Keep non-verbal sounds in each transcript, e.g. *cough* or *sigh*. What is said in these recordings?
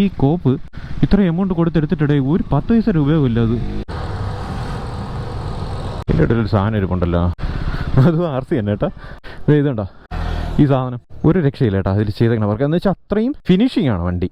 ഈ കോപ്പ് ഇത്ര എമൗണ്ട് കൊടുത്തെടുത്തിട്ടിടെ ഒരു പത്ത് പൈസ രൂപയോ ഇല്ല അത്. എന്റെ ഇടയിൽ ഒരു സാധനം ഇരിപ്പുണ്ടല്ലോ. അതും ആർ സി തന്നെ കേട്ടോ ഇതുണ്ടോ? ഈ സാധനം ഒരു രക്ഷയില്ല ഏട്ടാ അതിൽ ചെയ്തേക്കണം വർക്ക് എന്ന് വെച്ചാൽ അത്രയും ഫിനിഷിംഗ് ആണ് വണ്ടി.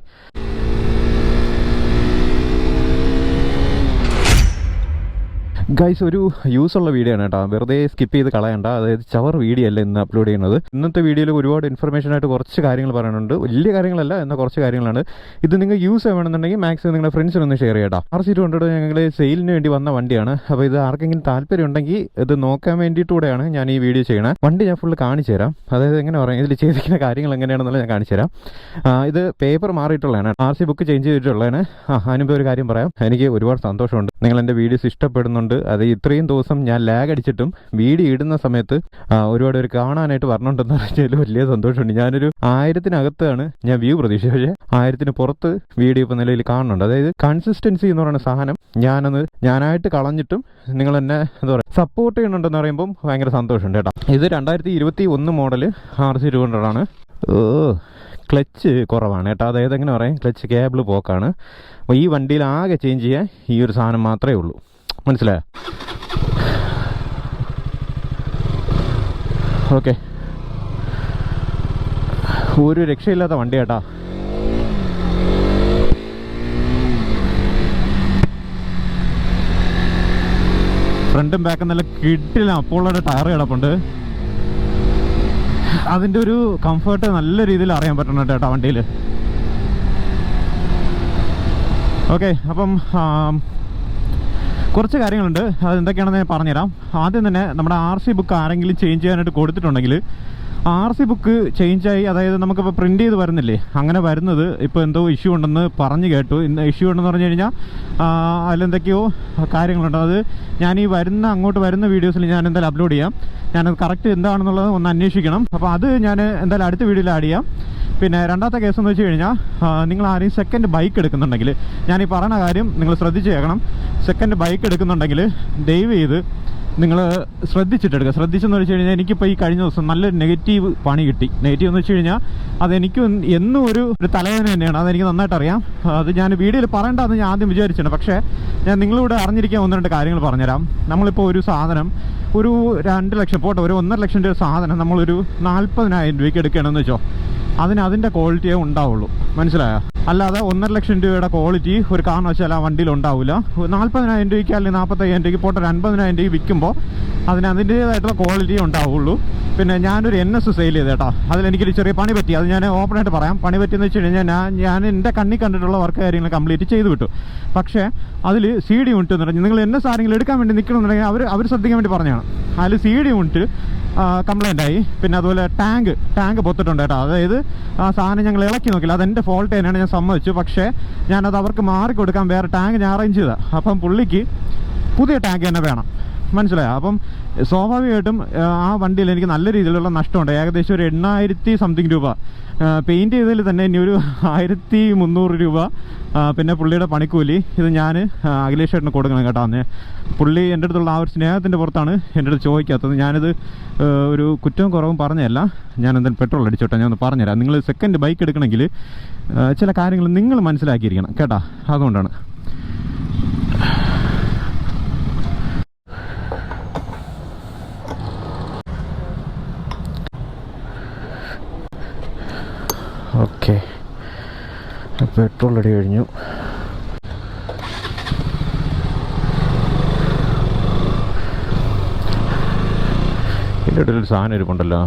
ഗൈസ് ഒരു യൂസ് ഉള്ള വീഡിയോ ആണ് കേട്ടോ. വെറുതെ സ്കിപ്പ് ചെയ്ത് കളയണ്ട. അതായത് ചവർ വീഡിയോ അല്ല ഇന്ന് അപ്ലോഡ് ചെയ്യുന്നത്. ഇന്നത്തെ വീഡിയോയിൽ ഒരുപാട് ഇൻഫർമേഷൻ ആയിട്ട് കുറച്ച് കാര്യങ്ങൾ പറയാനുണ്ട്. വലിയ കാര്യങ്ങളല്ല എന്ന കുറച്ച് കാര്യങ്ങളാണ്. ഇത് നിങ്ങൾ യൂസ് ചെയ്യണമെന്നുണ്ടെങ്കിൽ മാക്സിമം നിങ്ങളുടെ ഫ്രണ്ട്സിനൊന്ന് ഷെയർ ചെയ്യട്ടോ ആർ സി ടു ഞങ്ങൾ സെയിലിന് വേണ്ടി വന്ന വണ്ടിയാണ്. അപ്പോൾ ഇത് ആർക്കെങ്കിലും താല്പര്യം ഉണ്ടെങ്കിൽ ഇത് നോക്കാൻ വേണ്ടിയിട്ടൂടെയാണ് ഞാൻ ഈ വീഡിയോ ചെയ്യണത് വണ്ടി ഞാൻ ഫുള്ള് കാണിച്ചു തരാം. അതായത് എങ്ങനെ പറയാം? ഇതിൽ ചെയ്തിരിക്കുന്ന കാര്യങ്ങൾ എങ്ങനെയാണെന്നുള്ളത് ഞാൻ കാണിച്ചു തരാം. ഇത് പേപ്പർ മാറിയിട്ടുള്ളതാണ്. ആർ സി ബുക്ക് ചേഞ്ച് ചെയ്തിട്ടുള്ളതാണ്. ആ അതിനുമ്പോൾ ഒരു കാര്യം പറയാം. എനിക്ക് ഒരുപാട് സന്തോഷമുണ്ട്. നിങ്ങൾ എന്റെ വീഡിയോസ് ഇഷ്ടപ്പെടുന്നുണ്ട്. അത് ഇത്രയും ദിവസം ഞാൻ ലാഗ് അടിച്ചിട്ടും വീഡിയോ ഇടുന്ന സമയത്ത് ഒരുപാട് പേര് കാണാനായിട്ട് വരണുണ്ടെന്ന് പറഞ്ഞാൽ വലിയ സന്തോഷമുണ്ട്. ഞാനൊരു ആയിരത്തിനകത്താണ് ഞാൻ വ്യൂ പ്രതീക്ഷിച്ചത്. പക്ഷേ ആയിരത്തിന് പുറത്ത് വീഡിയോ ഇപ്പോൾ നിലയിൽ കാണുന്നുണ്ട്. അതായത് കൺസിസ്റ്റൻസി എന്ന് പറയുന്ന സാധനം ഞാനത് ഞാനായിട്ട് കളഞ്ഞിട്ടും നിങ്ങൾ എന്നെ എന്താ പറയുക സപ്പോർട്ട് ചെയ്യുന്നുണ്ടെന്ന് പറയുമ്പം ഭയങ്കര സന്തോഷമുണ്ട് കേട്ടോ. ഇത് രണ്ടായിരത്തി ഇരുപത്തി ഒന്ന് മോഡൽ ആർ സി ടു ഹൺഡ്രഡാണ് ക്ലച്ച് കുറവാണ് കേട്ടോ. അതായത് എങ്ങനെ പറയാം ക്ലച്ച് കേബിൾ പോക്കാണ്. അപ്പോൾ ഈ വണ്ടിയിൽ ആകെ ചേഞ്ച് ചെയ്യാൻ ഈ ഒരു സാധനം മാത്രമേ ഉള്ളൂ. മനസ്സിലായോ? ഓക്കെ ഒരു രക്ഷയില്ലാത്ത വണ്ടി കേട്ടാ ഫ്രണ്ടും ബാക്കും നല്ല കിട്ടില്ല. അപ്പോളുടെ ടയർ കിടപ്പുണ്ട്. അതിന്റെ ഒരു കംഫർട്ട് നല്ല രീതിയിൽ അറിയാൻ പറ്റുന്നുണ്ട് കേട്ടോ വണ്ടിയിൽ ഓക്കെ അപ്പം കുറച്ച് കാര്യങ്ങളുണ്ട്. അത് എന്തൊക്കെയാണെന്ന് ഞാൻ പറഞ്ഞുതരാം. ആദ്യം തന്നെ നമ്മുടെ ആർ സി ബുക്ക് ആരെങ്കിലും ചേഞ്ച് ചെയ്യാനായിട്ട് കൊടുത്തിട്ടുണ്ടെങ്കിൽ ആർ സി ബുക്ക് ചേഞ്ചായി അതായത് നമുക്കിപ്പോൾ പ്രിന്റ് ചെയ്ത് വരുന്നില്ലേ? അങ്ങനെ വരുന്നത് ഇപ്പോൾ എന്തോ ഇഷ്യൂ ഉണ്ടെന്ന് പറഞ്ഞു കേട്ടു. ഇന്ന് ഇഷ്യൂ ഉണ്ടെന്ന് പറഞ്ഞു കഴിഞ്ഞാൽ അതിലെന്തൊക്കെയോ കാര്യങ്ങളുണ്ട്. അത് ഞാൻ ഈ വരുന്ന അങ്ങോട്ട് വരുന്ന വീഡിയോസിൽ ഞാൻ എന്തായാലും അപ്ലോഡ് ചെയ്യാം. ഞാനത് കറക്റ്റ് എന്താണെന്നുള്ളത് ഒന്ന് അന്വേഷിക്കണം. അപ്പോൾ അത് ഞാൻ എന്തായാലും അടുത്ത വീഡിയോയിൽ ആഡ് ചെയ്യാം. പിന്നെ രണ്ടാമത്തെ കേസ് എന്ന് വെച്ച് കഴിഞ്ഞാൽ നിങ്ങൾ ആരെയും സെക്കൻഡ് ബൈക്ക് എടുക്കുന്നുണ്ടെങ്കിൽ ഞാൻ ഈ പറയുന്ന കാര്യം നിങ്ങൾ ശ്രദ്ധിച്ച് കേൾക്കണം. സെക്കൻഡ് ബൈക്ക് എടുക്കുന്നുണ്ടെങ്കിൽ ദയവ് ചെയ്ത് നിങ്ങൾ ശ്രദ്ധിച്ചിട്ടെടുക്കുക ശ്രദ്ധിച്ചെന്ന് വെച്ച് കഴിഞ്ഞാൽ എനിക്കിപ്പോൾ ഈ കഴിഞ്ഞ ദിവസം നല്ലൊരു നെഗറ്റീവ് പണി കിട്ടി. നെഗറ്റീവ് എന്ന് വെച്ച് കഴിഞ്ഞാൽ അതെനിക്ക് എന്നും ഒരു ഒരു തലവേദന തന്നെയാണ്. അതെനിക്ക് നന്നായിട്ട് അറിയാം. അത് ഞാൻ വീഡിയോയിൽ പറയേണ്ടതെന്ന് ഞാൻ ആദ്യം വിചാരിച്ചിട്ടുണ്ട്. പക്ഷേ ഞാൻ നിങ്ങളിവിടെ അറിഞ്ഞിരിക്കാൻ ഒന്ന് രണ്ട് കാര്യങ്ങൾ പറഞ്ഞുതരാം. നമ്മളിപ്പോൾ ഒരു സാധനം ഒരു രണ്ട് ലക്ഷം പോട്ടെ ഒരു ഒന്നര ലക്ഷം രൂപ സാധനം നമ്മളൊരു നാൽപ്പതിനായിരം രൂപയ്ക്ക് എടുക്കുകയാണെന്ന് വെച്ചോ. അതിന് അതിന്റെ ക്വാളിറ്റിയേ ഉണ്ടാവുള്ളൂ. മനസ്സിലായോ? അല്ലാതെ ഒന്നര ലക്ഷം രൂപയുടെ ക്വാളിറ്റി ഒരു കാരണവശാല ആ വണ്ടിയിൽ ഉണ്ടാവില്ല നാൽപ്പതിനായിരം രൂപയ്ക്ക് അല്ലെങ്കിൽ നാൽപ്പത്തയ്യായിരം രൂപയ്ക്ക് പോട്ടെ ഒരു അൻപതിനായിരം രൂപയ്ക്ക് വിൽക്കുമ്പോൾ അതിന് അതിന്റേതായിട്ടുള്ള ക്വാളിറ്റി ഉണ്ടാവുള്ളൂ. പിന്നെ ഞാനൊരു എൻ എസ് സെയിൽ ചെയ്ത് കേട്ടോ അതിലെനിക്കൊരു ചെറിയ പണി പറ്റി. അത് ഞാൻ ഓപ്പണായിട്ട് പറയാം. പണി പറ്റിയെന്ന് വെച്ച് കഴിഞ്ഞാൽ ഞാൻ ഞാൻ എന്റെ കണ്ണി കണ്ടിട്ടുള്ള വർക്ക് കാര്യങ്ങൾ കംപ്ലീറ്റ് ചെയ്ത് വിട്ടു. പക്ഷേ അതിൽ സി ഡി യൂണിറ്റ് എന്ന് പറഞ്ഞാൽ നിങ്ങൾ എൻ എസ് ആരെങ്കിലും എടുക്കാൻ വേണ്ടി നിൽക്കണമെന്നുണ്ടെങ്കിൽ അവർ അവർ ശ്രദ്ധിക്കാൻ വേണ്ടി പറഞ്ഞതാണ്. അതിൽ സി ഡി യൂണിറ്റ് കംപ്ലൈന്റ് ആയി. പിന്നെ അതുപോലെ ടാങ്ക് ടാങ്ക് പൊത്തിട്ടുണ്ട് കേട്ടോ. അതായത് ആ സാധനം ഞങ്ങൾ ഇളക്കി നോക്കില്ല. എന്റെ ഫോൾട്ട് തന്നെയാണ് ഞാൻ സമ്മതിച്ചു. പക്ഷേ ഞാനത് അവർക്ക് മാറി കൊടുക്കാൻ വേറെ ടാങ്ക് ഞാൻ അറേഞ്ച് ചെയ്തതാണ് അപ്പം പുള്ളിക്ക് പുതിയ ടാങ്ക് തന്നെ വേണം. മനസ്സിലായോ. അപ്പം സ്വാഭാവികമായിട്ടും ആ, വണ്ടിയിൽ എനിക്ക് നല്ല രീതിയിലുള്ള നഷ്ടമുണ്ട്. ഏകദേശം ഒരു എണ്ണായിരത്തി സംതിങ് രൂപ. പെയിന്റ് ചെയ്തതിൽ തന്നെ ഇനി ഒരു ആയിരത്തി മുന്നൂറ് രൂപ. പിന്നെ പുള്ളിയുടെ പണിക്കൂലി. ഇത് ഞാൻ അഖിലേഷ് ചേട്ടന് കൊടുക്കണം കേട്ടോ അന്ന്. പുള്ളി എന്റെ അടുത്തുള്ള ആ ഒരു സ്നേഹത്തിന്റെ പുറത്താണ് എന്റെ അടുത്ത് ചോദിക്കാത്തത്. ഞാനിത് ഒരു കുറ്റവും കുറവും പറഞ്ഞതല്ല. ഞാൻ എന്തായാലും പെട്രോൾ അടിച്ചോട്ടെ. ഞാൻ ഒന്ന് പറഞ്ഞുതരാം. നിങ്ങൾ സെക്കൻഡ് ബൈക്ക് എടുക്കണമെങ്കിൽ ചില കാര്യങ്ങൾ നിങ്ങൾ മനസ്സിലാക്കിയിരിക്കണം കേട്ടോ. അതുകൊണ്ടാണ് ഓക്കെ പെട്രോൾ അടി കഴിഞ്ഞു. എന്റെ ഇടയിൽ സാധനം ഇരിപ്പുണ്ടല്ലോ.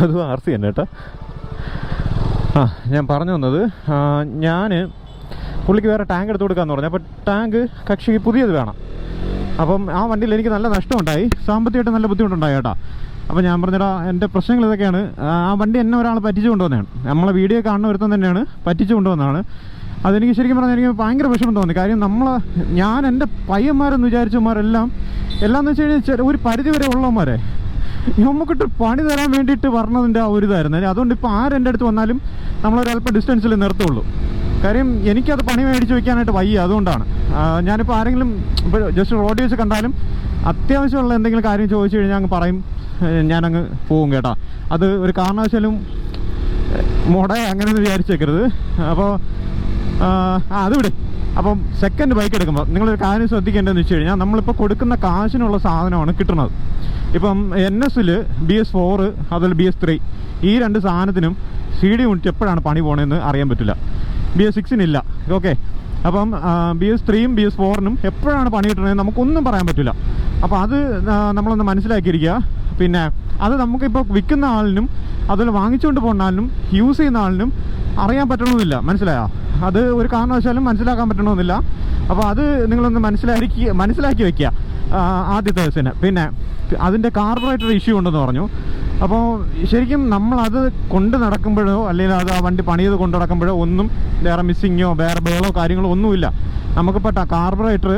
അതും ആർ സി തന്നെ കേട്ടോ. ആ ഞാൻ പറഞ്ഞു വന്നത് ഞാൻ പുള്ളിക്ക് വേറെ ടാങ്ക് എടുത്ത് കൊടുക്കാമെന്ന് പറഞ്ഞു. അപ്പോൾ ടാങ്ക് കക്ഷിക്ക് പുതിയത് വേണം. അപ്പം ആ വണ്ടിയിൽ എനിക്ക് നല്ല നഷ്ടമുണ്ടായി സാമ്പത്തികമായിട്ട് നല്ല ബുദ്ധിമുട്ടുണ്ടായി കേട്ടോ. അപ്പോൾ ഞാൻ പറഞ്ഞടാ എന്റെ പ്രശ്നങ്ങൾ ഇതൊക്കെയാണ്. ആ വണ്ടി എന്നെ ഒരാൾ പറ്റിച്ചു കൊണ്ടുവന്നതാണ്. നമ്മളെ വീഡിയോ കാണുന്ന ഒരുത്തം തന്നെയാണ് പറ്റിച്ചു കൊണ്ടുവന്നതാണ് അതെനിക്ക് ശരിക്കും പറഞ്ഞാൽ എനിക്ക് ഭയങ്കര വിഷമം തോന്നി. കാര്യം നമ്മൾ ഞാൻ എന്റെ പയ്യന്മാരെന്ന് വിചാരിച്ചമാരെല്ലാം എല്ലാം എന്ന് വെച്ച് കഴിഞ്ഞാൽ ഒരു പരിധി വരെ ഉള്ളവന്മാരെ. നമുക്കിട്ട് പണി തരാൻ വേണ്ടിയിട്ട് പറഞ്ഞതിന്റെ ആ ഒരു ഇതായിരുന്നു. അതുകൊണ്ട് ഇപ്പോൾ ആരെന്റെ അടുത്ത് വന്നാലും നമ്മളൊരല്പം ഡിസ്റ്റൻസിൽ നിർത്തുള്ളൂ. കാര്യം എനിക്കത് പണി മേടിച്ച് വയ്ക്കാനായിട്ട് വയ്യ അതുകൊണ്ടാണ്. ഞാനിപ്പോൾ ആരെങ്കിലും ഇപ്പോൾ ജസ്റ്റ് റോഡ് വെച്ച് കണ്ടാലും അത്യാവശ്യമുള്ള എന്തെങ്കിലും കാര്യം ചോദിച്ചു കഴിഞ്ഞാൽ അങ്ങ് പറയും. ഞാനങ്ങ് പോവും കേട്ടോ. അത് ഒരു കാരണവശാലും മുട അങ്ങനെ ഒന്ന് വിചാരിച്ചേക്കരുത് അപ്പോൾ ആ അത് വിട്. അപ്പം സെക്കൻഡ് ബൈക്ക് എടുക്കുമ്പോൾ നിങ്ങളൊരു കാര്യം ശ്രദ്ധിക്കേണ്ടതെന്ന് വെച്ച് കഴിഞ്ഞാൽ നമ്മളിപ്പോൾ കൊടുക്കുന്ന കാശിനുള്ള സാധനമാണ് കിട്ടുന്നത്. ഇപ്പം എൻ എസിൽ ബി എസ് ഫോറ് അതുപോലെ ബി എസ് ത്രീ ഈ രണ്ട് സാധനത്തിനും സി ഡി യൂണിറ്റ് എപ്പോഴാണ് പണി പോകണമെന്ന് അറിയാൻ പറ്റില്ല. ബി എസ് സിക്സിനില്ല ഓക്കെ. അപ്പം ബി എസ് ത്രീയും ബി എസ് ഫോറിനും എപ്പോഴാണ് പണി കിട്ടുന്നത് നമുക്കൊന്നും പറയാൻ പറ്റില്ല. അപ്പോൾ അത് നമ്മളൊന്ന് മനസ്സിലാക്കിയിരിക്കുക. പിന്നെ അത് നമുക്കിപ്പോൾ വിൽക്കുന്ന ആളിനും അതുപോലെ വാങ്ങിച്ചുകൊണ്ട് പോകുന്ന ആളിനും യൂസ് ചെയ്യുന്ന ആളിനും അറിയാൻ പറ്റണമെന്നില്ല മനസ്സിലായോ? അത് ഒരു കാരണവശാലും മനസ്സിലാക്കാൻ പറ്റണമെന്നില്ല അപ്പോൾ അത് നിങ്ങളൊന്ന് മനസ്സിലാക്കി മനസ്സിലാക്കി വെക്കുക ആദ്യത്തെ ദിവസത്തിന്. പിന്നെ അതിന്റെ കാർബറേറ്റർ ഇഷ്യൂ ഉണ്ടെന്ന് പറഞ്ഞു. അപ്പോൾ ശരിക്കും നമ്മളത് കൊണ്ട് നടക്കുമ്പോഴോ അല്ലെങ്കിൽ അത് ആ വണ്ടി പണിയത് കൊണ്ട് നടക്കുമ്പോഴോ ഒന്നും വേറെ മിസ്സിങ്ങോ വേറെ ബേളോ കാര്യങ്ങളോ ഒന്നുമില്ല. നമുക്കിപ്പോൾ കാർബറേറ്റർ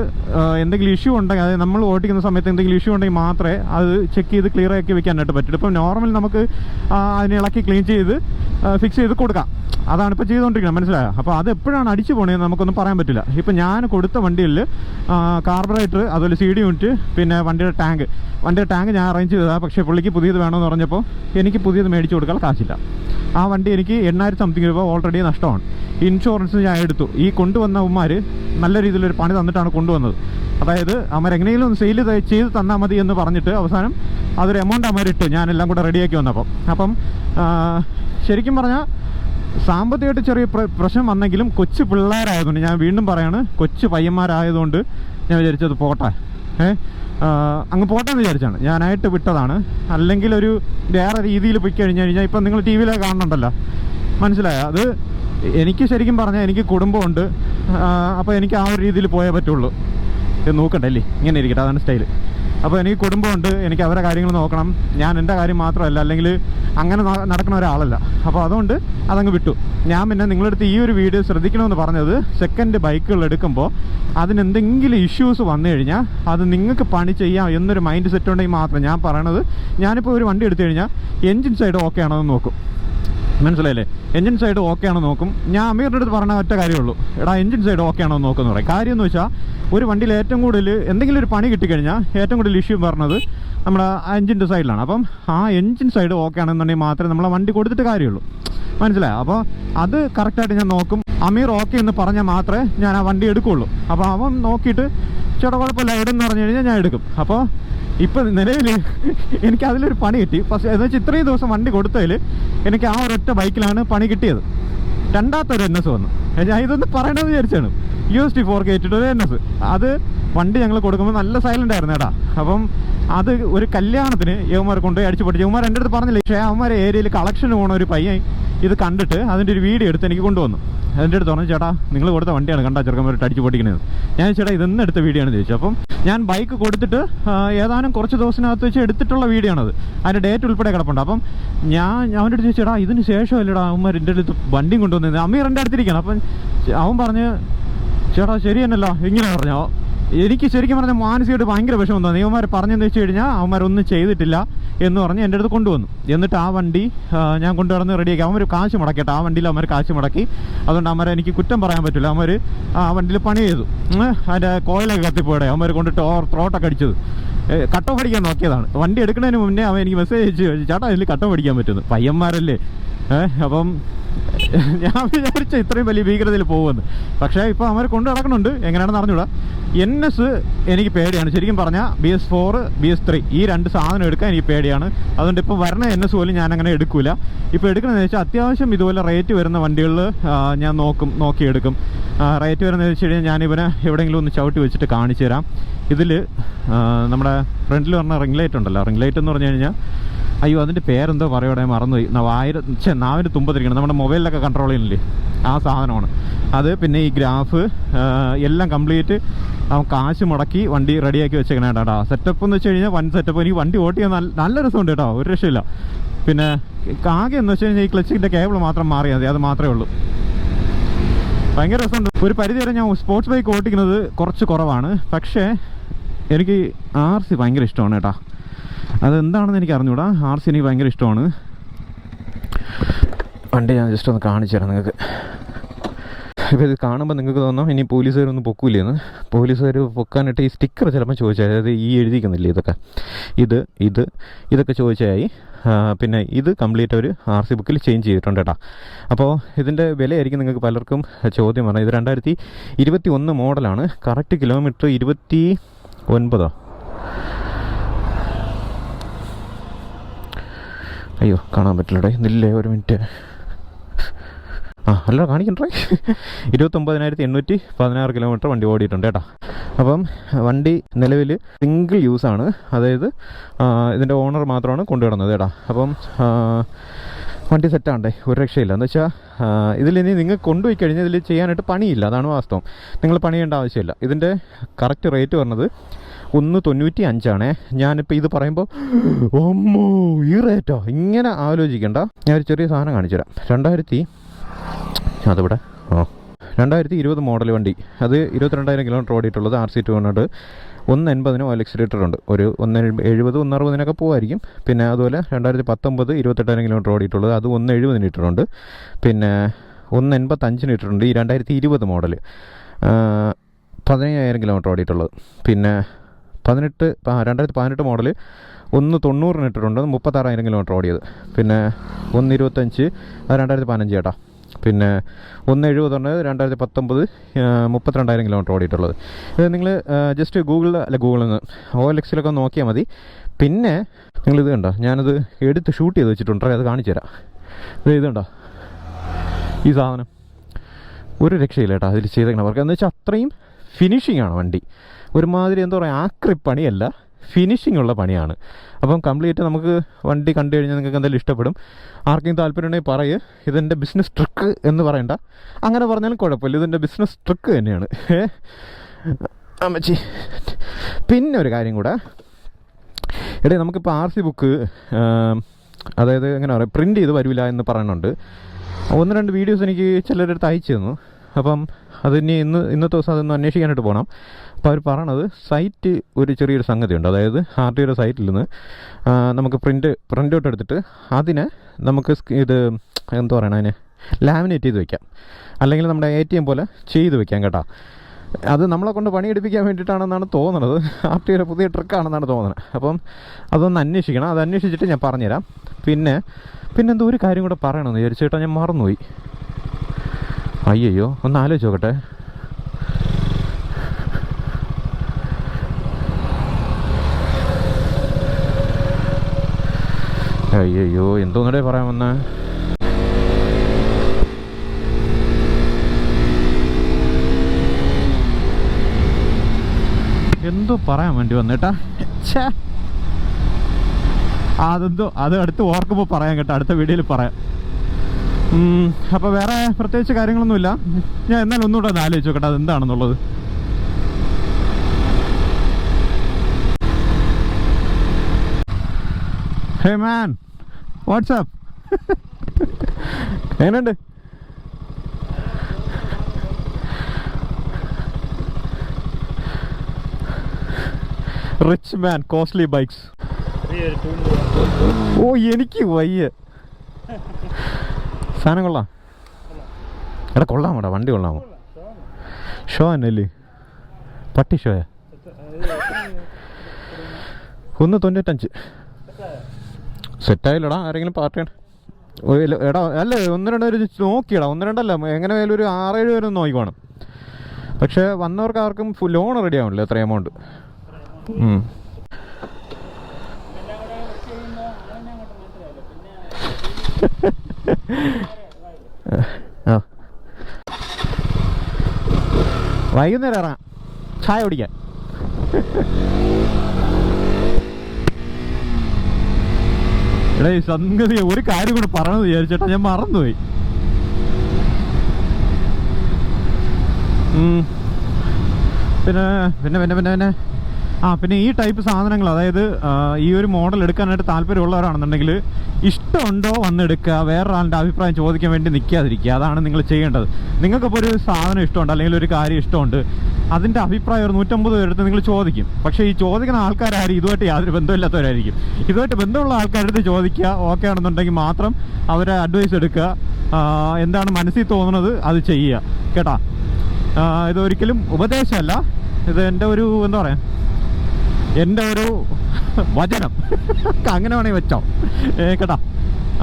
എന്തെങ്കിലും ഇഷ്യൂ ഉണ്ടെങ്കിൽ അതായത് നമ്മൾ ഓടിക്കുന്ന സമയത്ത് എന്തെങ്കിലും ഇഷ്യൂ ഉണ്ടെങ്കിൽ മാത്രമേ അത് ചെക്ക് ചെയ്ത് ക്ലിയർ ആക്കി വെക്കാനായിട്ട് പറ്റുള്ളൂ. ഇപ്പം നോർമൽ നമുക്ക് അതിനെ ഇളക്കി ക്ലീൻ ചെയ്ത് ഫിക്സ് ചെയ്ത് കൊടുക്കാം. അതാണ് ഇപ്പോൾ ചെയ്തുകൊണ്ടിരിക്കുന്നത് മനസ്സിലായോ? അപ്പോൾ അത് എപ്പോഴാണ് അടിച്ചു പോകണതെന്ന് നമുക്കൊന്നും പറയാൻ പറ്റില്ല. ഇപ്പം ഞാൻ കൊടുത്ത വണ്ടിയിൽ കാർബറേറ്റർ അതുപോലെ സി ഡി യൂണിറ്റ് പിന്നെ വണ്ടിയുടെ ടാങ്ക് വണ്ടിയുടെ ടാങ്ക് ഞാൻ അറേഞ്ച് ചെയ്തതാണ് പക്ഷേ പുള്ളിക്ക് പുതിയത് വേണമെന്ന് പറഞ്ഞപ്പോൾ എനിക്ക് പുതിയത് മേടിച്ച് കൊടുക്കാൻ കാശില്ല. ആ വണ്ടി എനിക്ക് എണ്ണായിരത്തി സംതിങ് രൂപ ഓൾറെഡി നഷ്ടമാണ്. ഇൻഷുറൻസ് ഞാൻ എടുത്തു. ഈ കൊണ്ടുവന്ന ഉമ്മാർ നല്ല രീതിയിലൊരു പണി തന്നിട്ടാണ് കൊണ്ടുവന്നത്. അതായത് അവർ എങ്ങനെയെങ്കിലും ഒന്ന് സെയിൽ ചെയ്ത് തന്നാൽ മതി എന്ന് പറഞ്ഞിട്ട് അവസാനം അതൊരു എമൗണ്ട് ഞാൻ എല്ലാം കൂടെ റെഡിയാക്കി വന്നപ്പം. അപ്പം ശരിക്കും പറഞ്ഞാൽ സാമ്പത്തികമായിട്ട് ചെറിയ പ്രശ്നം വന്നെങ്കിലും കൊച്ചു പിള്ളേരായതുകൊണ്ട് ഞാൻ വീണ്ടും പറയാണ് കൊച്ചു പയ്യന്മാരായതുകൊണ്ട് ഞാൻ വിചാരിച്ചത് പോട്ടെ. ഏ ആ, അങ്ങ് പോട്ടെ എന്ന് വിചാരിച്ചാണ്. ഞാനായിട്ട് വിട്ടതാണ്. അല്ലെങ്കിൽ ഒരു വേറെ രീതിയിൽ പോയി കഴിഞ്ഞു കഴിഞ്ഞാൽ ഇപ്പം നിങ്ങൾ ടി വിയിലൊക്കെ കാണുന്നുണ്ടല്ലോ. മനസ്സിലായോ? അത് എനിക്ക് ശരിക്കും പറഞ്ഞാൽ എനിക്ക് കുടുംബമുണ്ട്. അപ്പോൾ എനിക്ക് ആ ഒരു രീതിയിൽ പോയേ പറ്റുള്ളൂ. ഇത് നോക്കണ്ടല്ലേ ഇങ്ങനെ ഇരിക്കട്ടെ അതാണ് സ്റ്റൈൽ. അപ്പോൾ എനിക്ക് കുടുംബമുണ്ട് എനിക്ക് അവരെ കാര്യങ്ങൾ നോക്കണം. ഞാൻ എന്റെ കാര്യം മാത്രമല്ല അല്ലെങ്കിൽ അങ്ങനെ നടക്കുന്ന ഒരാളല്ല. അപ്പോൾ അതുകൊണ്ട് അതങ്ങ് വിട്ടു. ഞാൻ പിന്നെ നിങ്ങളടുത്ത് ഈ ഒരു വീഡിയോ ശ്രദ്ധിക്കണമെന്ന് പറഞ്ഞത് സെക്കൻഡ് ബൈക്കുകൾ എടുക്കുമ്പോൾ അതിന് എന്തെങ്കിലും ഇഷ്യൂസ് വന്നു കഴിഞ്ഞാൽ അത് നിങ്ങൾക്ക് പണി ചെയ്യാം എന്നൊരു മൈൻഡ് സെറ്റ് ഉണ്ടെങ്കിൽ മാത്രം ഞാൻ പറയണത് ഞാനിപ്പോൾ ഒരു വണ്ടി എടുത്തു കഴിഞ്ഞാൽ എൻജിൻ സൈഡ് ഓക്കെ ആണോ എന്ന് നോക്കും. മനസ്സിലായില്ലേ? എഞ്ചിൻ സൈഡ് ഓക്കെ ആണോ നോക്കും. ഞാൻ അമീറിന്റെ അടുത്ത് പറഞ്ഞ ഒറ്റ കാര്യമുള്ളൂ. എടാ എഞ്ചിൻ സൈഡ് ഓക്കെ ആണോ നോക്കുന്നു പറയും. കാര്യം എന്ന് വെച്ചാൽ ഒരു വണ്ടിയിൽ ഏറ്റവും കൂടുതൽ എന്തെങ്കിലും ഒരു പണി കിട്ടിക്കഴിഞ്ഞാൽ ഏറ്റവും കൂടുതൽ ഇഷ്യൂ പറഞ്ഞത് നമ്മുടെ എൻജിന്റെ സൈഡിലാണ് അപ്പം ആ എഞ്ചിൻ സൈഡ് ഓക്കെ ആണെന്നുണ്ടെങ്കിൽ മാത്രമേ നമ്മളെ വണ്ടി കൊടുത്തിട്ട് കാര്യമുള്ളൂ. മനസ്സിലായോ? അപ്പോൾ അത് കറക്റ്റായിട്ട് ഞാൻ നോക്കും. അമീർ ഓക്കെ എന്ന് പറഞ്ഞാൽ മാത്രമേ ഞാൻ ആ വണ്ടി എടുക്കുകയുള്ളൂ. അപ്പോൾ അവൻ നോക്കിയിട്ട് ചേട്ടാ കുഴപ്പമില്ല. എവിടെയെന്ന് പറഞ്ഞു കഴിഞ്ഞാൽ ഞാൻ എടുക്കും. അപ്പോൾ ഇപ്പം നിലവിൽ എനിക്ക് അതിലൊരു പണി കിട്ടി. പക്ഷേ എന്ന് വെച്ചാൽ ഇത്രയും ദിവസം വണ്ടി കൊടുത്തതിൽ എനിക്ക് ആ ഒരൊറ്റ ബൈക്കിലാണ് പണി കിട്ടിയത്. രണ്ടാമത്തൊരു എൻ എസ് വന്നു. ഞാൻ ഇതൊന്ന് പറയണമെന്ന് വിചാരിച്ചാണ്. യു എസ് ടി ഫോർ കയറ്റിട്ട് ഒരു എൻ എസ് അത് വണ്ടി ഞങ്ങൾ കൊടുക്കുമ്പോൾ നല്ല സൈലന്റ് ആയിരുന്നു ഏട്ടാ അപ്പം അത് ഒരു കല്യാണത്തിന് യവന്മാർ കൊണ്ടുപോയി അടിച്ചു പൊട്ടി യവന്മാർ എന്റെ അടുത്ത് പറഞ്ഞില്ല പക്ഷേ അവന്മാരെ ഏരിയയിൽ കളക്ഷൻ പോണ ഒരു പയ്യൻ ഇത് കണ്ടിട്ട് അതിന്റെ ഒരു വീഡിയോ എടുത്ത് എനിക്ക് കൊണ്ടുവന്നു. എന്റെ അടുത്ത് പറഞ്ഞു ചേട്ടാ നിങ്ങൾ കൊടുത്ത വണ്ടിയാണ് കണ്ടാ ചെറുക്കന്മാർ അടിച്ചു പൊട്ടിക്കുന്നത് ഞാൻ ചേട്ടാ ഇതെന്ന് എടുത്ത വീഡിയോ ആണ് ചോദിച്ചു. അപ്പം ഞാൻ ബൈക്ക് കൊടുത്തിട്ട് ഏതാനും കുറച്ച് ദിവസത്തിനകത്ത് വെച്ച് എടുത്തിട്ടുള്ള വീഡിയോ ആണത് അതിന്റെ ഡേറ്റ് ഉൾപ്പെടെ കിടപ്പുണ്ട്. അപ്പം ഞാൻ അവന്റെ അടുത്ത് ചോദിച്ചേടാ ഇതിന് ശേഷം അല്ലടാ അവന്മാർ എന്റെ അടുത്ത് വണ്ടിയും കൊണ്ടുവന്നത്. അമ്മ എന്റെ അടുത്തിരിക്കണം അപ്പം അവൻ പറഞ്ഞ് ചേട്ടാ ശരി ഇങ്ങനെ പറഞ്ഞോ. എനിക്ക് ശരിക്കും പറഞ്ഞാൽ മാനസികമായിട്ട് ഭയങ്കര വിഷമം തോന്നി. ഇവന്മാർ പറഞ്ഞെന്ന് വെച്ച് കഴിഞ്ഞാൽ അവന്മാരൊന്നും ചെയ്തിട്ടില്ല. എന്ന് പറഞ്ഞ് എന്റെ അടുത്ത് കൊണ്ടുവന്നു. എന്നിട്ട് ആ വണ്ടി ഞാൻ കൊണ്ടുവന്ന് റെഡിയാക്കി അവന്മാർ കാശ് മുടക്കിയിട്ട് ആ വണ്ടിയിൽ അവന്മാർ കാശ് മുടക്കി. അതുകൊണ്ട് അവന്മാരെ എനിക്ക് കുറ്റം പറയാൻ പറ്റില്ല. അവന്മാർ ആ വണ്ടിയിൽ പണി ചെയ്തു. അതിന്റെ കോയിലൊക്കെ കത്തിപ്പോടെ അവന്മാർ കൊണ്ടിട്ട് ഓർ ത്രോട്ടൊക്കെ അടിച്ചത്. കട്ടോ അടിക്കാൻ നോക്കിയതാണ്. വണ്ടി എടുക്കുന്നതിന് മുന്നേ അവൻ എനിക്ക് മെസ്സേജ് അയച്ചു. ചേട്ടാ ഇതിൽ കട്ടോ പഠിക്കാൻ പറ്റുന്നു പയ്യന്മാരല്ലേ? അപ്പം ഞാൻ വിചാരിച്ച ഇത്രയും വലിയ ഭീകരതയിൽ പോകുമെന്ന്. പക്ഷേ ഇപ്പോൾ അവർ കൊണ്ടു നടക്കുന്നുണ്ട്. എങ്ങനെയാണെന്ന് അറിഞ്ഞൂടാ എൻ എസ് എനിക്ക് പേടിയാണ്. ശരിക്കും പറഞ്ഞാൽ B S four B S three ഈ രണ്ട് സാധനം എടുക്കാൻ എനിക്ക് പേടിയാണ്. അതുകൊണ്ട് ഇപ്പോൾ വരണ എൻ എസ് പോലും ഞാൻ അങ്ങനെ എടുക്കില്ല ഇപ്പോൾ എടുക്കണമെന്ന് വെച്ചാൽ അത്യാവശ്യം ഇതുപോലെ റേറ്റ് വരുന്ന വണ്ടികളിൽ ഞാൻ നോക്കും നോക്കിയെടുക്കും. റേറ്റ് വരുന്നത് വെച്ച് കഴിഞ്ഞാൽ ഞാൻ ഇവനെ എവിടെയെങ്കിലും ഒന്ന് ചവിട്ടി വെച്ചിട്ട് കാണിച്ചു തരാം ഇതിൽ നമ്മുടെ ഫ്രണ്ടിൽ പറഞ്ഞ റിംഗ് ലൈറ്റ് ഉണ്ടല്ലോ. റിംഗ് ലൈറ്റ് എന്ന് പറഞ്ഞു കഴിഞ്ഞാൽ അയ്യോ അതിന്റെ പേരെന്തോ പറയോടെ മറന്നുപോയി. വായിര ചേ നാവിന് തുമ്പത്തിരിക്കണം. നമ്മുടെ മൊബൈലിലൊക്കെ കൺട്രോൾ ചെയ്യുന്നില്ലേ? ആ സാധനമാണ്. അത് പിന്നെ ഈ ഗ്രാഫ് എല്ലാം കംപ്ലീറ്റ് അവൻ കാശ് മുടക്കി വണ്ടി റെഡിയാക്കി വെച്ചേക്കണേ കേട്ടോ സെറ്റപ്പ് എന്ന് വെച്ച് കഴിഞ്ഞാൽ വൺ സെറ്റപ്പ് എനിക്ക് വണ്ടി ഓട്ടിയാൽ നല്ല നല്ല രസമുണ്ട് കേട്ടോ. ഒരു രക്ഷയില്ല. പിന്നെ ആകെ എന്ന് വെച്ച് കഴിഞ്ഞാൽ ഈ ക്ലച്ചിന്റെ കേബിൾ മാത്രം മാറിയാൽ മതി. അത് മാത്രമേ ഉള്ളൂ. ഭയങ്കര രസമുണ്ട്. ഒരു പരിധി വരെ ഞാൻ സ്പോർട്സ് ബൈക്ക് ഓട്ടിക്കുന്നത് കുറച്ച് കുറവാണ്. പക്ഷേ എനിക്ക് ആർ സി ഭയങ്കര ഇഷ്ടമാണ് കേട്ടോ. അതെന്താണെന്ന് എനിക്ക് അറിഞ്ഞൂടാ ആർ സി എനിക്ക് ഭയങ്കര ഇഷ്ടമാണ്. വണ്ടി ഞാൻ ജസ്റ്റ് ഒന്ന് കാണിച്ചു തരാം നിങ്ങൾക്ക്. ഇപ്പോൾ ഇത് കാണുമ്പോൾ നിങ്ങൾക്ക് തോന്നാം ഇനി പോലീസുകാരൊന്നും പൊക്കൂലെന്ന് പോലീസുകാർ പൊക്കാനായിട്ട് ഈ സ്റ്റിക്കർ ചിലപ്പോൾ ചോദിച്ചാൽ അതായത് ഈ എഴുതിക്കുന്നില്ലേ ഇതൊക്കെ. ഇത് ഇത് ഇതൊക്കെ ചോദിച്ചായി. പിന്നെ ഇത് കംപ്ലീറ്റ് ഒരു ആർ സി ബുക്കിൽ ചേഞ്ച് ചെയ്തിട്ടുണ്ട് കേട്ടോ. അപ്പോൾ ഇതിന്റെ വിലയായിരിക്കും നിങ്ങൾക്ക് പലർക്കും ചോദ്യം പറഞ്ഞത് ഇത് രണ്ടായിരത്തി ഇരുപത്തി ഒന്ന് മോഡലാണ് കറക്റ്റ് കിലോമീറ്റർ ഇരുപത്തി ഒൻപതോ അയ്യോ കാണാൻ പറ്റില്ലടേ. നില്ലേ ഒരു മിനിറ്റ്? ആ അല്ല കാണിക്കണ്ടേ? ഇരുപത്തൊമ്പതിനായിരത്തി എണ്ണൂറ്റി പതിനാറ് കിലോമീറ്റർ വണ്ടി ഓടിയിട്ടുണ്ട് കേട്ടോ. അപ്പം വണ്ടി നിലവിൽ സിംഗിൾ യൂസാണ് അതായത് ഇതിന്റെ ഓണർ മാത്രമാണ് കൊണ്ടുവിടുന്നത് കേട്ടോ. അപ്പം വണ്ടി സെറ്റാണ്ടേ ഒരു രക്ഷയില്ല. എന്ന് വെച്ചാൽ ഇതിലിനി നിങ്ങൾ കൊണ്ടുപോയി കഴിഞ്ഞാൽ ഇതിൽ ചെയ്യാനായിട്ട് പണിയില്ല. അതാണ് വാസ്തവം. നിങ്ങൾ പണിയേണ്ട ആവശ്യമില്ല. ഇതിന്റെ കറക്റ്റ് റേറ്റ് പറഞ്ഞത് ഒന്ന് തൊണ്ണൂറ്റി അഞ്ചാണേ ഞാനിപ്പോൾ ഇത് പറയുമ്പോൾ ഒമ്മോ ഈ റേറ്റോ ഇങ്ങനെ ആലോചിക്കണ്ട. ഞാൻ ഒരു ചെറിയ സാധനം കാണിച്ചു തരാം രണ്ടായിരത്തി അതിവിടെ ഓ രണ്ടായിരത്തി ഇരുപത് മോഡൽ വണ്ടി. അത് ഇരുപത്തിരണ്ടായിരം കിലോമീറ്റർ ഓടിയിട്ടുള്ളത് ആർ സി ടു ഹൺഡ്രഡ്. ഒന്ന് എൺപതിന് ഓയിൽ എക്സിലേറ്റർ ഉണ്ട്. ഒരു ഒന്ന് എഴുപത് ഒന്ന് അറുപതിനൊക്കെ പോകുമായിരിക്കും പിന്നെ അതുപോലെ രണ്ടായിരത്തി പത്തൊമ്പത് ഇരുപത്തെട്ടായിരം കിലോമീറ്റർ ഓടിയിട്ടുള്ളത് അത് ഒന്ന് എഴുപതിന് ഇട്ടിട്ടുണ്ട് പിന്നെ ഒന്ന് എൺപത്തഞ്ചിന് ഇട്ടിട്ടുണ്ട് ഈ രണ്ടായിരത്തി ഇരുപത് മോഡൽ പതിനയ്യായിരം കിലോമീറ്റർ ഓടിയിട്ടുള്ളത്. പിന്നെ പതിനെട്ട് രണ്ടായിരത്തി പതിനെട്ട് മോഡൽ ഒന്ന് തൊണ്ണൂറിന് ഇട്ടിട്ടുണ്ട് മുപ്പത്താറായിരം കിലോമീറ്റർ ഓടിയത്. പിന്നെ ഒന്ന് ഇരുപത്തഞ്ച് അത് രണ്ടായിരത്തി പതിനഞ്ച് ചേട്ടാ പിന്നെ ഒന്ന് എഴുപത് പറഞ്ഞത് രണ്ടായിരത്തി പത്തൊമ്പത് മുപ്പത്തിരണ്ടായിരം കിലോമീറ്റർ ഓടിയിട്ടുള്ളത്. ഇത് നിങ്ങൾ ജസ്റ്റ് ഗൂഗിളിൽ അല്ല ഗൂഗിളിൽ നിന്ന് ഓ എൽ എക്സിലൊക്കെ നോക്കിയാൽ മതി. പിന്നെ നിങ്ങൾ ഇത് കണ്ടോ ഞാനത് എടുത്ത് ഷൂട്ട് ചെയ്ത് വെച്ചിട്ടുണ്ട് അത് കാണിച്ചു തരാം. ഇത് ഇത് കണ്ടോ? ഈ സാധനം. ഒരു രക്ഷയില്ല കേട്ടോ അതിൽ ചെയ്തേക്കണം അവർക്ക് എന്ന് വെച്ചാൽ അത്രയും ഫിനിഷിംഗ് ആണ് വണ്ടി. ഒരുമാതിരി എന്താ പറയുക ആക്രി പണിയല്ല ഫിനിഷിംഗ് ഉള്ള പണിയാണ്. അപ്പം കംപ്ലീറ്റ് നമുക്ക് വണ്ടി കണ്ടു കഴിഞ്ഞാൽ നിങ്ങൾക്ക് എന്തായാലും ഇഷ്ടപ്പെടും. ആർക്കെങ്കിലും താല്പര്യമുണ്ടെങ്കിൽ പറയ്. ഇതെന്റെ ബിസിനസ് ട്രിക്ക് എന്ന് പറയണ്ട. അങ്ങനെ പറഞ്ഞാലും കുഴപ്പമില്ല. ഇതെന്റെ ബിസിനസ് ട്രിക്ക് തന്നെയാണ്. അമ്മച്ചി. പിന്നെ ഒരു കാര്യം കൂടെ. എടേ നമുക്കിപ്പോൾ ആർ സി ബുക്ക് അതായത് എങ്ങനെ പറയാം പ്രിന്റ് ചെയ്ത് വരില്ല എന്ന് പറയുന്നുണ്ട് ഒന്ന് രണ്ട് വീഡിയോസ് എനിക്ക് ചിലരെടുത്ത് അയച്ചു തന്നു. അപ്പം അതിനി ഇന്ന് ഇന്നത്തെ ദിവസം അതൊന്ന് അന്വേഷിക്കാനായിട്ട് പോകണം അപ്പോൾ അവർ പറയണത് സൈറ്റ് ഒരു ചെറിയൊരു സംഗതിയുണ്ട്. അതായത് ആർ സൈറ്റിൽ നിന്ന് നമുക്ക് പ്രിന്റ് പ്രിന്റ് ഔട്ട് എടുത്തിട്ട് അതിനെ നമുക്ക് ഇത് എന്താ പറയണ അതിനെ? ലാമിനേറ്റ് ചെയ്ത് വെക്കാം. അല്ലെങ്കിൽ നമ്മുടെ എ ടി എം പോലെ ചെയ്ത് വെക്കാം കേട്ടോ. അത് നമ്മളെ കൊണ്ട് പണിയെടുപ്പിക്കാൻ വേണ്ടിയിട്ടാണെന്നാണ് തോന്നുന്നത് ആർ ടി പുതിയ ട്രിക്കാണെന്നാണ് തോന്നുന്നത് അപ്പം അതൊന്ന് അന്വേഷിക്കണം. അത് അന്വേഷിച്ചിട്ട് ഞാൻ പറഞ്ഞുതരാം. പിന്നെ പിന്നെന്തോ ഒരു കാര്യം കൂടെ പറയണമെന്ന് വിചാരിച്ചു കേട്ടോ ഞാൻ മറന്നുപോയി. അയ്യയ്യോ ഒന്ന് ആലോചിച്ച് നോക്കട്ടെ. അയ്യോ എന്തോന്നടേ പറയാൻ വന്നേ. എന്തോ പറയാൻ വേണ്ടി വന്നേട്ടാ. അതെന്തോ അത് അടുത്ത് ഓർക്കുമ്പോൾ പറയാം കേട്ടോ അടുത്ത വീഡിയോയിൽ പറയാം. അപ്പോൾ വേറെ പ്രത്യേകിച്ച് കാര്യങ്ങളൊന്നുമില്ല. ഞാൻ എന്നാലും ഒന്നുകൂടെ ഒന്ന് ആലോചിച്ച് നോക്കട്ടെ അതെന്താണെന്നുള്ളത് ഹേ മാൻ വാട്സാപ്പ് *laughs* എങ്ങനെയുണ്ട്? റിച്ച് മാൻ കോസ്റ്റ്ലി ബൈക്സ് ഓ എനിക്ക് വയ്യ. *laughs* സാധനം കൊള്ളാം. എടാ കൊള്ളാം എടാ വണ്ടി കൊള്ളാമോ? ഷോ എന്നല്ലേ പട്ടി ഷോയാ? ഒന്ന് തൊണ്ണൂറ്റഞ്ച്. സെറ്റായില്ലടാ ആരെങ്കിലും പാർട്ടിയാണ് എടാ അല്ല ഒന്ന് രണ്ട് പേര് നോക്കിയടാ. ഒന്ന് രണ്ടല്ല എങ്ങനെ വേലും ഒരു ആറേഴ് പേരൊന്നും നോക്കിക്കോണം. പക്ഷെ വന്നവർക്ക് ആർക്കും ലോൺ റെഡി ആവണില്ല എത്ര എമൗണ്ട് വൈകുന്നേരം ഇറങ്ങാം. ചായ ഓടിക്കാൻ എടേ സംഗതി ഒരു കാര്യം കൂടെ പറഞ്ഞു വിചാരിച്ചേട്ടാ ഞാൻ മറന്നുപോയി. പിന്നെ പിന്നെ പിന്നെ പിന്നെ പിന്നെ. ആ പിന്നെ ഈ ടൈപ്പ് സാധനങ്ങൾ അതായത് ഈ ഒരു മോഡൽ എടുക്കാനായിട്ട് താല്പര്യമുള്ളവരാണെന്നുണ്ടെങ്കിൽ ഇഷ്ടമുണ്ടോ വന്നെടുക്കുക വേറൊരാളുടെ അഭിപ്രായം ചോദിക്കാൻ വേണ്ടി നിൽക്കാതിരിക്കുക അതാണ് നിങ്ങൾ ചെയ്യേണ്ടത്. നിങ്ങൾക്കിപ്പോൾ ഒരു സാധനം ഇഷ്ടമുണ്ട് അല്ലെങ്കിൽ ഒരു കാര്യം ഇഷ്ടമുണ്ട് അതിന്റെ അഭിപ്രായം ഒരു നൂറ്റമ്പത് പേരെടുത്ത് നിങ്ങൾ ചോദിക്കും. പക്ഷേ ഈ ചോദിക്കുന്ന ആൾക്കാരും ഇതുമായിട്ട് യാതൊരു ബന്ധമില്ലാത്തവരായിരിക്കും ഇതുമായിട്ട് ബന്ധമുള്ള ആൾക്കാരെടുത്ത് ചോദിക്കുക ഓക്കെ ആണെന്നുണ്ടെങ്കിൽ മാത്രം അവരെ അഡ്വൈസ് എടുക്കുക എന്താണ് മനസ്സിൽ തോന്നുന്നത് അത് ചെയ്യുക. കേട്ടാ? ഇതൊരിക്കലും ഉപദേശമല്ല. ഇത് എന്റെ ഒരു എന്താ പറയുക എന്റെ ഒരു വചനം അങ്ങനെ വേണമെങ്കിൽ വെച്ചോ. ഏ, കേട്ടാ.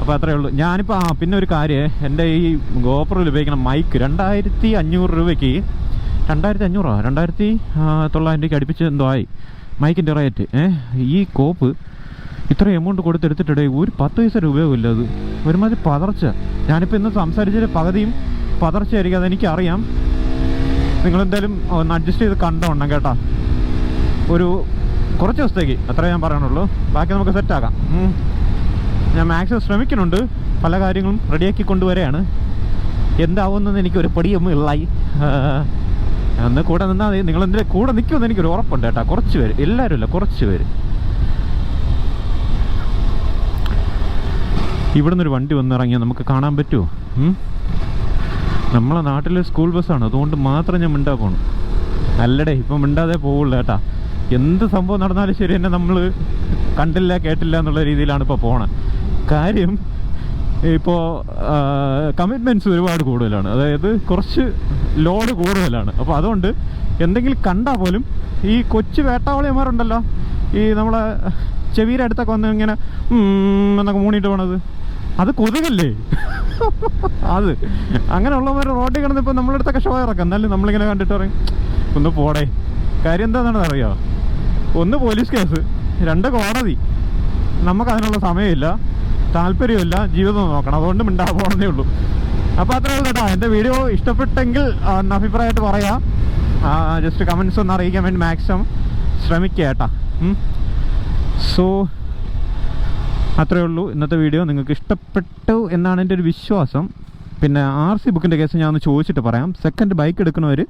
അപ്പോൾ അത്രയേ ഉള്ളൂ. ഞാനിപ്പോൾ ആ പിന്നെ ഒരു കാര്യം. എന്റെ ഈ ഗോപ്രയിൽ ഉപയോഗിക്കുന്ന മൈക്ക് രണ്ടായിരത്തി അഞ്ഞൂറ് രൂപയ്ക്ക് രണ്ടായിരത്തി അഞ്ഞൂറോ രണ്ടായിരത്തി തൊള്ളായിരം രൂപയ്ക്ക് അടുപ്പിച്ച് എന്തോ ആയി. മൈക്കിന്റെ റേറ്റ് ഈ കോപ്പ് ഇത്ര എമൗണ്ട് കൊടുത്തെടുത്തിട്ടിടേ ഒരു പത്ത് പൈസ രൂപയുമില്ല അത്. ഒരുമാതിരി പതർച്ച. ഞാനിപ്പോൾ ഇന്ന് സംസാരിച്ചതിൽ പകുതിയും പതർച്ചയായിരിക്കും അതെനിക്കറിയാം. നിങ്ങളെന്തായാലും ഒന്ന് അഡ്ജസ്റ്റ് ചെയ്ത് കണ്ടോണം കേട്ടോ. ഒരു കുറച്ച് ദിവസത്തേക്ക് അത്രേ ഞാൻ പറയാനുള്ളൂ. ബാക്കി നമുക്ക് സെറ്റാക്കാം ആകാം ഞാൻ മാക്സിമം ശ്രമിക്കുന്നുണ്ട്. പല കാര്യങ്ങളും റെഡിയാക്കി കൊണ്ടുവരികയാണ്. എന്താവുമെന്ന് എനിക്ക് ഒരു പൊടിയൊന്നും ഇല്ലായി അന്ന് കൂടെ നിന്നാൽ മതി. നിങ്ങൾ എന്തിനാ കൂടെ നിൽക്കുമെന്ന് എനിക്കൊരു ഉറപ്പുണ്ട് കേട്ടോ. കുറച്ച് പേര്. എല്ലാവരും ഇല്ല കുറച്ച് പേര്. ഇവിടെ നിന്നൊരു വണ്ടി വന്നിറങ്ങിയാൽ നമുക്ക് കാണാൻ പറ്റുമോ? നമ്മളെ നാട്ടിലെ സ്കൂൾ ബസ്സാണ് അതുകൊണ്ട് മാത്രം ഞാൻ മിണ്ടാ പോകണം അല്ലടേ ഇപ്പം മിണ്ടാതെ പോവുള്ളൂ കേട്ടാ. എന്ത് സംഭവം നടന്നാലും ശരി തന്നെ നമ്മൾ കണ്ടില്ല കേട്ടില്ല എന്നുള്ള രീതിയിലാണ് ഇപ്പോൾ പോണത് കാര്യം ഇപ്പോൾ കമ്മിറ്റ്മെന്റ്സ് ഒരുപാട് കൂടുതലാണ്. അതായത് കുറച്ച് ലോഡ് കൂടുതലാണ്. അപ്പോൾ അതുകൊണ്ട് എന്തെങ്കിലും കണ്ടാൽ പോലും ഈ കൊച്ചു വേട്ടാവളിയന്മാരുണ്ടല്ലോ ഈ നമ്മളെ ചെവിയുടെ അടുത്തൊക്കെ വന്ന് ഇങ്ങനെ എന്നൊക്കെ മൂണിയിട്ട് പോണത്. അത് കൊതുകല്ലേ? അത്. അങ്ങനെയുള്ളവർ റോഡിൽ കിടന്നിപ്പോൾ നമ്മളെടുത്തൊക്കെ ഷോ ഇറക്കാം എന്നാലും നമ്മളിങ്ങനെ കണ്ടിട്ട് പറയും ഒന്ന് പോടേ. കാര്യം എന്താണെന്ന് അറിയോ ഒന്ന് പോലീസ് കേസ് രണ്ട് കോടതി. നമുക്ക് അതിനുള്ള സമയമില്ല താല്പര്യമില്ല ജീവിതം നോക്കണം. അതുകൊണ്ട് മിണ്ടാ പോകണമെന്നേ ഉള്ളൂ. അപ്പോൾ അത്രേ ഉള്ളൂ കേട്ടോ. എന്റെ വീഡിയോ ഇഷ്ടപ്പെട്ടെങ്കിൽ അഭിപ്രായമായിട്ട് പറയാം. ജസ്റ്റ് കമൻസ് ഒന്ന് അറിയിക്കാൻ വേണ്ടി മാക്സിമം ശ്രമിക്കുക കേട്ടാ. സോ അത്രേ ഉള്ളൂ. ഇന്നത്തെ വീഡിയോ നിങ്ങൾക്ക് ഇഷ്ടപ്പെട്ടു എന്നാണ് എന്റെ ഒരു വിശ്വാസം. പിന്നെ ആർ സി ബുക്കിന്റെ കേസ് ഞാൻ ഒന്ന് ചോദിച്ചിട്ട് പറയാം. സെക്കൻഡ് ബൈക്ക് എടുക്കുന്നവർ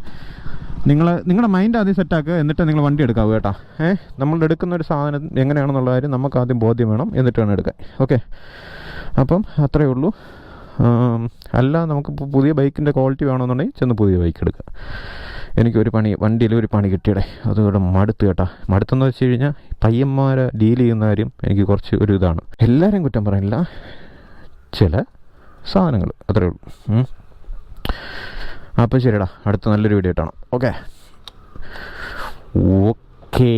നിങ്ങൾ നിങ്ങളുടെ മൈൻഡ് ആദ്യം സെറ്റാക്കുക എന്നിട്ട് നിങ്ങൾ വണ്ടി എടുക്കാവൂ കേട്ടോ. ഏഹ് നമ്മൾ എടുക്കുന്ന ഒരു സാധനം എങ്ങനെയാണെന്നുള്ള കാര്യം നമുക്ക് ആദ്യം ബോധ്യം വേണം എന്നിട്ട് വേണം എടുക്കാൻ. ഓക്കെ? അപ്പം അത്രയേ ഉള്ളൂ. അല്ല നമുക്ക് പുതിയ ബൈക്കിന്റെ ക്വാളിറ്റി വേണമെന്നുണ്ടെങ്കിൽ ചെന്ന് പുതിയ ബൈക്ക് എടുക്കുക എനിക്കൊരു പണി വണ്ടിയിൽ ഒരു പണി കിട്ടിയടേ. അതുകൂടെ മടുത്ത് കേട്ടാ. മടുത്തെന്ന് വെച്ച് കഴിഞ്ഞാൽ പയ്യന്മാരെ ഡീൽ ചെയ്യുന്ന കാര്യം എനിക്ക് കുറച്ച് ഒരു ഇതാണ്. എല്ലാവരും കുറ്റം പറയുന്നില്ല ചില സാധനങ്ങൾ അത്രയേ ഉള്ളൂ. അപ്പോൾ ശരിടാ അടുത്ത നല്ലൊരു വീഡിയോ ഇട്ടാണ് ഓക്കെ ഓക്കേ